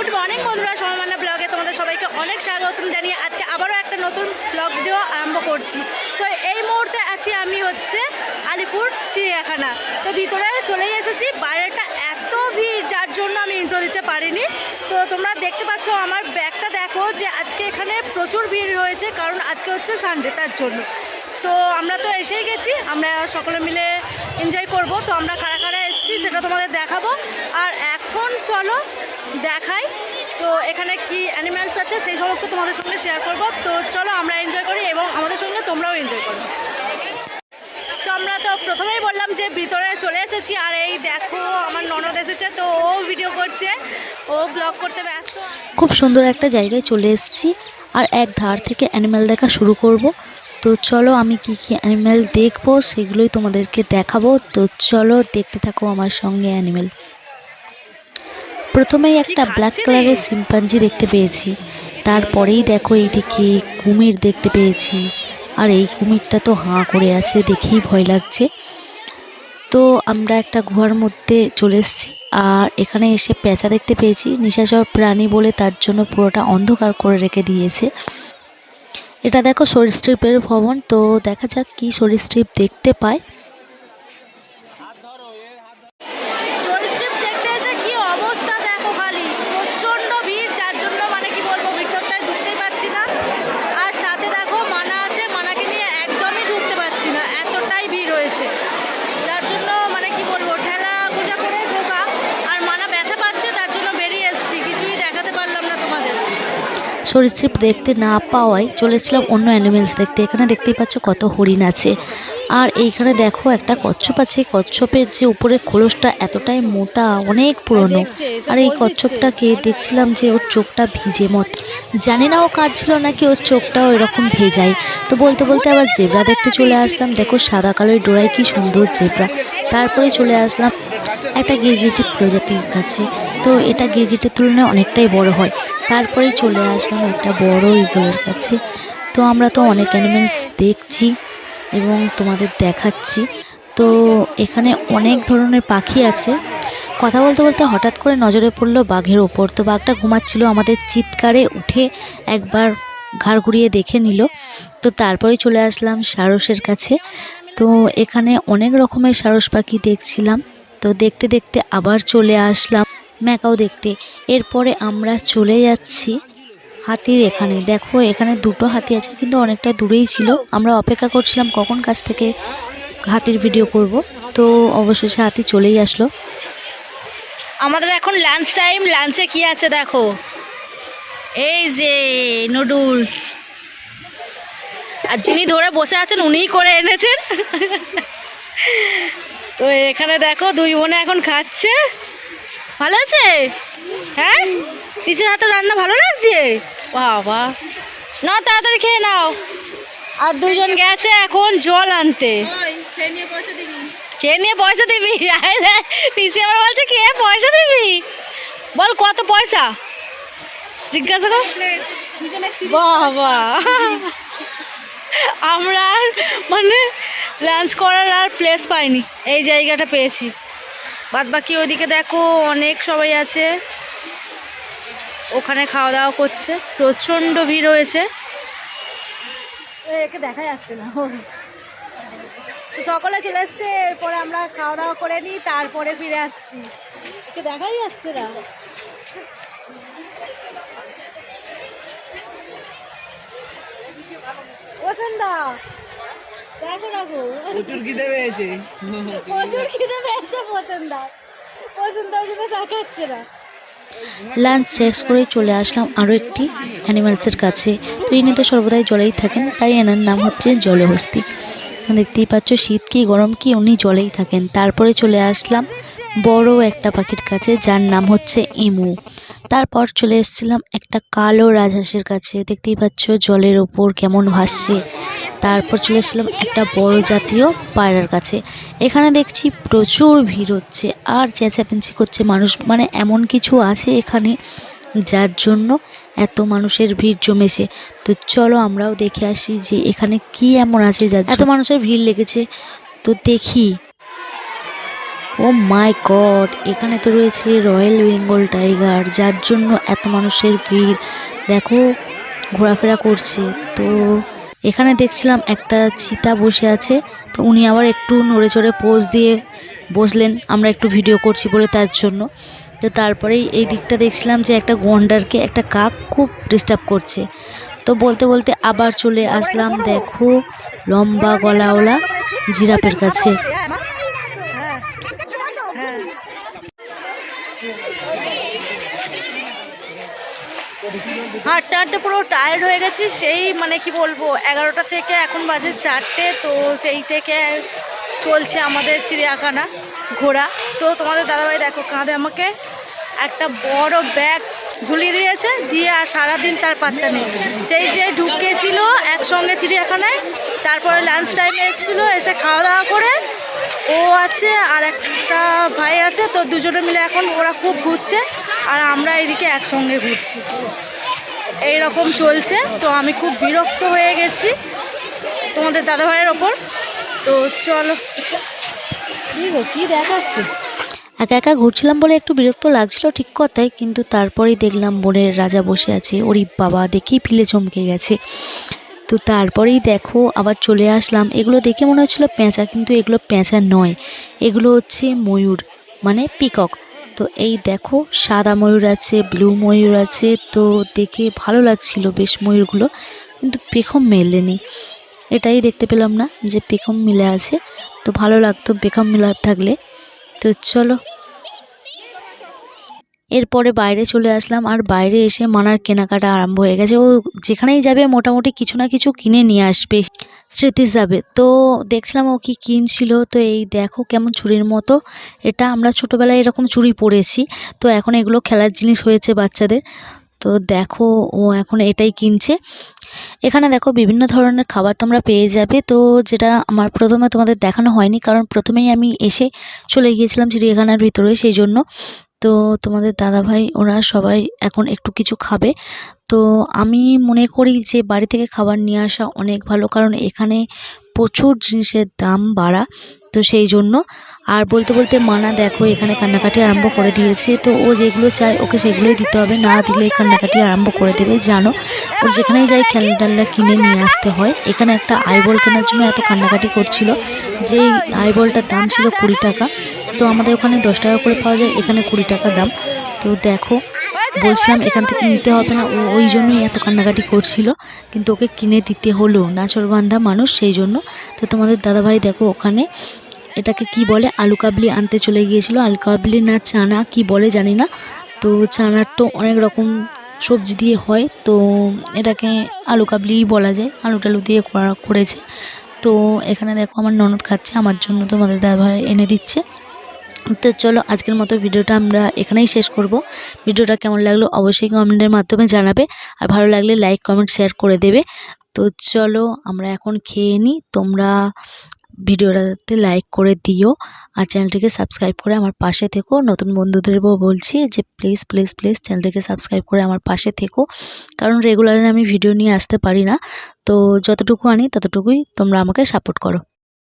Good morning বন্ধুরা সমানা ব্লগে তোমাদের সবাইকে অনেক স্বাগতম জানিয়ে আজকে আবারও একটা নতুন ব্লগ ভিডিও আরম্ভ করছি। তো এই মুহূর্তে আছি আমি হচ্ছে আলিপুর চিড়িয়াখানা। তো ভিতরে চলে এসেছি, বাইরেটা এত ভিড়, যার জন্য আমি ইন্ট্রো দিতে পারিনি। তো তোমরা দেখতে পাচ্ছ আমার ব্যাগটা, দেখো যে আজকে এখানে প্রচুর ভিড় হয়েছে, কারণ আজকে হচ্ছে সানডে তার জন্য। তো আমরা তো এসেই গেছি, আমরা সকলে মিলে এনজয় করব। তো আমরা কারা কারা এসেছি সেটা তোমাদের দেখাবো। আর এখন চলো দেখাই। তো এখানে কি অ্যানিম্যালস আছে সেই সমস্ত তোমাদের সঙ্গে শেয়ার করব। তো চলো আমরা এনজয় করি এবং আমাদের সঙ্গে তোমরাও এনজয় করো। তো আমরা তো প্রথমেই বললাম যে ভিতরে চলে এসেছি আর এই দেখো আমার ননদ এসেছে, তো ও ভিডিও করছে, ও ব্লগ করতে ব্যস্ত। খুব সুন্দর একটা জায়গায় চলে এসেছি আর এক ধার থেকে অ্যানিম্যাল দেখা শুরু করব। তো চলো আমি কি কি অ্যানিম্যাল দেখব সেগুলোই তোমাদেরকে দেখাবো। তো চলো দেখতে থাকো আমার সঙ্গে অ্যানিম্যাল প্রথমেই একটা ব্ল্যাক কালারের সিম্পাঞ্জি দেখতে পেয়েছি। তারপরেই দেখো এইদিকে কুমির দেখতে পেয়েছি। আর এই কুমিরটা তো হাঁ করে আছে দেখেই ভয় লাগছে। তো আমরা একটা গুহার মধ্যে চলে এসেছি। আর এখানে এসে পেঁচা দেখতে পেয়েছি। নিশাচর প্রাণী বলে তার জন্য পুরোটা অন্ধকার করে রেখে দিয়েছে। এটা দেখো সরীসৃপের ভবন। তো দেখা যাক কি সরীসৃপ দেখতে পায় সরীসৃপ দেখতে এসে কি অবস্থা দেখো খালি প্রচণ্ড ভিড় যার জন্য মানে কি বলব ভিতরটায় ঢুকতেই পারছি না আর সাথে দেখো মানা আছে মানাকে নিয়ে একদমই ঢুকতে পারছি না এতটাই ভিড় হয়েছে যার জন্য মানে কি বলব ঠেলা গুজা করে ঢোকা আর মানা ব্যথা পাচ্ছে তার জন্য বেরিয়ে এসেছি কিছুই দেখাতে পারলাম না তোমাদের সরীসৃপ দেখতে না পাওয়ায় চলেছিলাম অন্য অ্যানিমেলস দেখতে। এখানে দেখতেই পাচ্ছ কত হরিণ আছে। আর এইখানে দেখো একটা কচ্ছপ আছে। কচ্ছপের যে উপরে খোলসটা এতটাই মোটা, অনেক পুরনো। আর এই কচ্ছপটাকে দেখছিলাম যে ওর চোখটা ভিজে মত। জানি না ও কাজ ছিল নাকি ওর চোখটাও এরকম ভেজায়। তো বলতে বলতে আবার জেব্রা দেখতে চলে আসলাম। দেখো সাদা কালোর ডোরায় কি সুন্দর জেব্রা। তারপরে চলে আসলাম একটা গিরগিটি প্রজাতির কাছে। তো এটা গিরগিটির তুলনায় অনেকটাই বড় হয়। তারপরেই চলে আসলাম একটা বড় ইগলের কাছে। তো আমরা তো অনেক অ্যানিমেলস দেখছি এবং তোমাদের দেখাচ্ছি। তো এখানে অনেক ধরনের পাখি আছে। কথা বলতে বলতে হঠাৎ করে নজরে পড়ল বাঘের ওপর। তো বাঘটা ঘুমাচ্ছিল আমাদের চিৎকারে উঠে একবার ঘাড় ঘুরিয়ে দেখে নিল। তো তারপরেই চলে আসলাম সারসের কাছে। তো এখানে অনেক রকমের সারস পাখি দেখছিলাম। তো দেখতে দেখতে আবার চলে আসলাম। ম্যাকাও দেখতে। এরপরে আমরা চলে যাচ্ছি হাতির এখানে। দেখো, এখানে দুটো হাতি আছে, কিন্তু অনেকটা দূরেই ছিল। আমরা অপেক্ষা করছিলাম কখন কাছ থেকে হাতির ভিডিও করব। তো অবশেষে হাতি চলেই আসলো। আমাদের এখন লাঞ্চ টাইম লাঞ্চে কি আছে দেখো? এই যে নুডলস আর যিনি ধরে বসে আছেন, উনিই করে এনেছেন। তো এখানে দেখো, দুই বোনে এখন খাচ্ছে। ভালো আছে? হ্যাঁ? পিসের হাতে রান্না ভালো লাগছে? বাবা। না তাড়াতাড়ি খেয়ে নাও। আর দুজন গেছে এখন জল আনতে। খেয়ে নিয়ে পয়সা দিবি। পিসি আমার বলছে কে পয়সা দিবি? বল কত পয়সা? জিজ্ঞাসা কর। বাবা। আমরা মানে লাঞ্চ করার আর প্লেস পাইনি। এই জায়গাটা পেয়েছি। বাদ বাকি ওইদিকে দেখো অনেক সবাই আছে। ওখানে খাওয়া দাওয়া করছে। প্রচণ্ড ভিড় হয়েছে। একে দেখা যাচ্ছে না। সকলে চলে এসছে, এরপরে আমরা খাওয়া দাওয়া করে নিই, তারপরে ফিরে আসছি। একে দেখাই যাচ্ছে না। পছন্দা দেখো দেখো প্রচুর খিদে পেয়েছে। প্রচুর খিদে পেয়েছে পছন্দা পছন্দ জন্য দেখাচ্ছে না। লাঞ্চ শেষ করে চলে আসলাম আরও একটি অ্যানিমালসের কাছে। তো ইনি তো সর্বদাই জলেই থাকেন তাই এনার নাম হচ্ছে জলহস্তি। দেখতেই পাচ্ছ শীত কি গরম কি উনি জলেই থাকেন। তারপরে চলে আসলাম বড় একটা পাখির কাছে যার নাম হচ্ছে ইমু। তারপর চলে এসেছিলাম একটা কালো রাজহাঁসের কাছে। দেখতেই পাচ্ছ জলের ওপর কেমন ভাসছে। তারপর চলে এসেছিলাম একটা বড় জাতীয় পায়রার কাছে। এখানে দেখছি প্রচুর ভিড় হচ্ছে আর চেঁচামেচি করছে মানুষ। মানে এমন কিছু আছে এখানে যার জন্য এত মানুষের ভিড় জমেছে। তো চলো আমরাও দেখে আসি যে এখানে কি এমন আছে যা এত মানুষের ভিড় লেগেছে তো দেখি। ও মাই গড এখানে তো রয়েছে রয়্যাল বেঙ্গল টাইগার যার জন্য এত মানুষের ভিড়। দেখো ঘোরাফেরা করছে তো এখানে দেখছিলাম একটা চিতা বসে আছে, তো উনি আবার একটু নড়ে চড়ে পোজ দিয়ে বসলেন, আমরা একটু ভিডিও করছি বলে তার জন্য। তো তারপরেই এই দিকটা দেখছিলাম যে একটা গন্ডারকে একটা কাক খুব ডিস্টার্ব করছে। তো বলতে বলতে আবার চলে আসলাম, দেখো লম্বা গলাওয়ালা জিরাপের কাছে হ্যাঁ হ্যাঁ হাঁটতে হাঁটতে পুরো টায়ার্ড হয়ে গেছি, সেই মানে কি বলব, এগারোটা থেকে এখন বাজে চারটে, তো সেই থেকে চলছে আমাদের চিড়িয়াখানা ঘোরা। তো তোমাদের দাদাভাই দেখো কাঁধে আমাকে একটা বড় ব্যাগ ঝুলিয়ে দিয়েছে, দিয়ে আর সারাদিন তার পাত্তা নেই। সেই যে ঢুকেছিল একসঙ্গে চিড়িয়াখানায়, তারপরে লাঞ্চ টাইমে এসেছিল, এসে খাওয়া দাওয়া করে ও আছে আর একটা ভাই আছে, তো দুজনে মিলে এখন ওরা খুব ঘুরছে, আর আমরা এদিকে একসঙ্গে ঘুরছি। এই রকম চলছে। তো আমি খুব বিরক্ত হয়ে গেছি তোমাদের দাদা ভাইয়ের ওপর। তো চলো। কি গো কি দেখাচ্ছে? একা একা ঘুরছিলাম বলে একটু বিরক্ত লাগছিল ঠিক কথাই কিন্তু তারপরেই দেখলাম বনের রাজা বসে আছে। ওরি বাবা দেখেই ফিলে চমকে গেছে। তো তারপরেই দেখো আবার চলে আসলাম। এগুলো দেখে মনে হচ্ছিল পেঁচা কিন্তু এগুলো পেঁচা নয়। এগুলো হচ্ছে ময়ূর মানে পিকক। তো এই দেখো, সাদা ময়ূর আছে ব্লু ময়ূর আছে, তো দেখে ভালো লাগছিল বেশ ময়ূরগুলো, কিন্তু পেখম মেলেনি। এটাই দেখতে পেলাম না যে পেখম মিলে আছে, তো ভালো লাগতো পেখম মিলা থাকলে। তো চলো এরপরে বাইরে চলে আসলাম আর বাইরে এসে মানার কেনাকাটা আরম্ভ হয়ে গেছে। ও যেখানেই যাবে মোটামুটি কিছু না কিছু কিনে নিয়ে আসবে। স্মৃতি যাবে তো দেখছিলাম ও কি কিনছিল। তো এই দেখো কেমন চুরির মতো। এটা আমরা ছোটোবেলায় এরকম চুরি পরেছি। তো এখন এগুলো খেলার জিনিস হয়েছে বাচ্চাদের। তো দেখো ও এখন এটাই কিনছে। এখানে দেখো বিভিন্ন ধরনের খাবার তোমরা পেয়ে যাবে। তো যেটা আমার প্রথমে তোমাদের দেখানো হয়নি। কারণ প্রথমেই আমি এসে চলে গিয়েছিলাম চিড়িয়াখানার ভিতরে সেই জন্য। তো তোমাদের দাদাভাই, ওরা সবাই এখন একটু কিছু খাবে। তো আমি মনে করি যে বাড়ি থেকে খাবার নিয়ে আসা অনেক ভালো, কারণ এখানে প্রচুর জিনিসের দাম বাড়া, তো সেই জন্য। আর বলতে বলতে মানা দেখো, এখানে কান্নাকাটি আরম্ভ করে দিয়েছে। তো ও যেগুলো চায় ওকে সেগুলোই দিতে হবে। না দিলে কান্নাকাটি আরম্ভ করে দেবে, জানো? ও যেখানেই যাই খেলনা টেলনা কিনে নিয়ে আসতে হয়। এখানে একটা আইবল কেনার জন্য এত কান্নাকাটি করছিল যে আইবলটার দাম ছিল কুড়ি টাকা। তো আমাদের ওখানে দশ টাকা করে পাওয়া যায়, এখানে কুড়ি টাকা দাম। তো দেখো, বলছিলাম এখান থেকে নিতে হবে না, ও ওই জন্যই এত কান্নাকাটি করছিল। কিন্তু ওকে কিনে দিতে হলো, নাচরবান্ধা মানুষ সেই জন্য। তো তোমাদের দাদাভাই দেখো ওখানে, এটাকে কি বলে, আলু কাবলি আনতে চলে গিয়েছিল। আলু কাবলি না চানা, কি বলে জানি না। তো চানার তো অনেক রকম সবজি দিয়ে হয়, তো এটাকে আলু কাবলিই বলা যায় আলু টালু দিয়ে করা, করেছে। তো এখানে দেখো আমার ননদ খাচ্ছে, আমার জন্য তোমাদের দাদাভাই এনে দিচ্ছে। তো চলো আজকের মতো ভিডিওটা আমরা এখানেই শেষ করব। ভিডিওটা কেমন লাগল অবশ্যই কমেন্টের মাধ্যমে জানাবে। আর ভালো লাগলে লাইক কমেন্ট শেয়ার করে দেবে। তো চলো আমরা এখন খেয়ে নিই তোমরা ভিডিওটাতে লাইক করে দিও। আর চ্যানেলটিকে সাবস্ক্রাইব করে আমার পাশে থেকো। নতুন বন্ধুদেরও বলছি যে প্লিজ প্লিজ প্লিজ চ্যানেলটিকে সাবস্ক্রাইব করে আমার পাশে থেকো। কারণ রেগুলার আমি ভিডিও নিয়ে আসতে পারি না। তো যতটুকু আনি ততটুকুই তোমরা আমাকে সাপোর্ট করো।